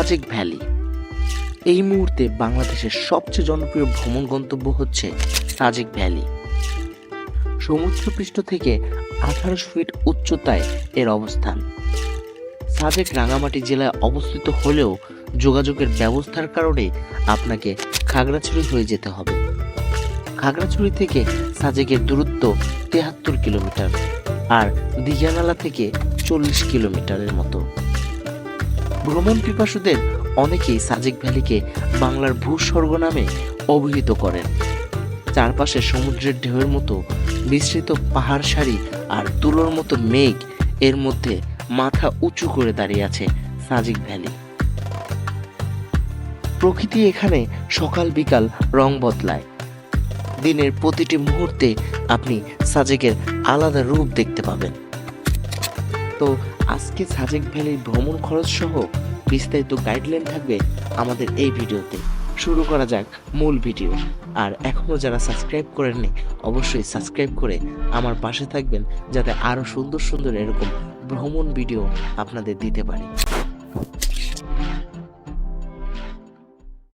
Sajek valley. এই মুহূর্তে বাংলাদেশের সবচেয়ে জনপ্রিয় ভ্রমণ গন্তব্য হচ্ছে সাজেক ভ্যালি। সমুদ্রপৃষ্ঠ থেকে আঠারোশো ফিট উচ্চতায় এর অবস্থান। সাজেক রাঙামাটি জেলায় অবস্থিত হলেও যোগাযোগের ব্যবস্থার কারণে আপনাকে খাগড়াছড়ি হয়ে যেতে হবে। খাগড়াছড়ি থেকে সাজেকের দূরত্ব তেহাত্তর কিলোমিটার আর দিঘানালা থেকে চল্লিশ কিলোমিটারের মতো। ভ্রমণ পিপাসুদের অনেকেই সাজেক ভ্যালিকে বাংলার ভূস্বর্গ নামে অভিহিত করেন। চারপাশে সমুদ্রের ঢেউয়ের মতো বিস্তৃত পাহাড় সারি আর তুলোর মতো মেঘ এর মধ্যে মাথা উঁচু করে দাঁড়িয়ে আছে সাজেক ভ্যালি। প্রকৃতি এখানে সকাল বিকাল রং বদলায়। দিনের প্রতিটি মুহূর্তে আপনি সাজেকের আলাদা রূপ দেখতে পাবেন। তো আজকে সাজেক ভ্যালির ভ্রমণ খরচ সহ বিস্তারিত গাইডলাইন থাকবে আমাদের এই ভিডিওতে। শুরু করা যাক মূল ভিডিও। আর এখনও যারা সাবস্ক্রাইব করেননি, অবশ্যই সাবস্ক্রাইব করে আমার পাশে থাকবেন যাতে আরও সুন্দর সুন্দর এরকম ভ্রমণ ভিডিও আপনাদের দিতে পারি।